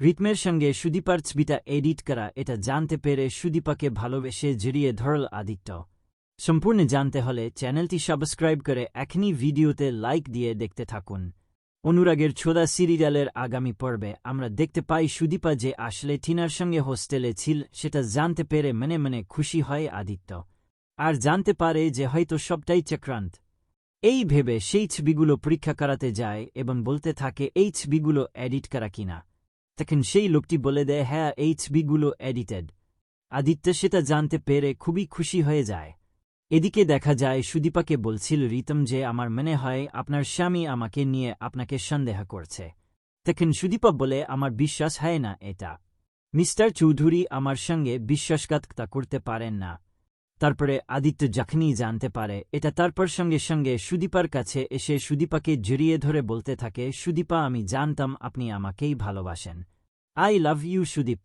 রিতমের সঙ্গে সুদীপার ছবিটা এডিট করা, এটা জানতে পেরে সুদীপাকে ভালোবেসে জড়িয়ে ধরল আদিত্য। সম্পূর্ণ জানতে হলে চ্যানেলটি সাবস্ক্রাইব করে এখনই ভিডিওতে লাইক দিয়ে দেখতে থাকুন। অনুরাগের ছোদা সিরিয়ালের আগামী পর্বে আমরা দেখতে পাই সুদীপা যে আসলে টিনার সঙ্গে হোস্টেলে ছিল, সেটা জানতে পেরে মনে মনে খুশি হয় আদিত্য। আর জানতে পারে যে হয়তো সবটাই চক্রান্ত। এই ভেবে সেই ছবিগুলো পরীক্ষা করাতে যায় এবং বলতে থাকে এই ছবিগুলো এডিট করা কিনা। তখন সেই লোকটি বলে দেয় হ্যাঁ এই ছবিগুলো এডিটেড আদিত্য সেটা জানতে পেরে খুবই খুশি হয়ে যায়। এদিকে দেখা যায়, সুদীপাকে বলছিল, রিতম যে আমার মনে হয় আপনার স্বামী আমাকে নিয়ে আপনাকে সন্দেহ করছে। তখন সুদীপা বলে, আমার বিশ্বাস হয় না এটা। মিস্টার চৌধুরী আমার সঙ্গে বিশ্বাসঘাতকতা করতে পারেন না। তারপরে আদিত্য যখনই জানতে পারে, এটা তারপর সঙ্গে সঙ্গে সুদীপার কাছে এসে সুদীপাকে জড়িয়ে ধরে বলতে থাকে, সুদীপা, আমি জানতাম আপনি আমাকেই ভালোবাসেন। I love you Sudip.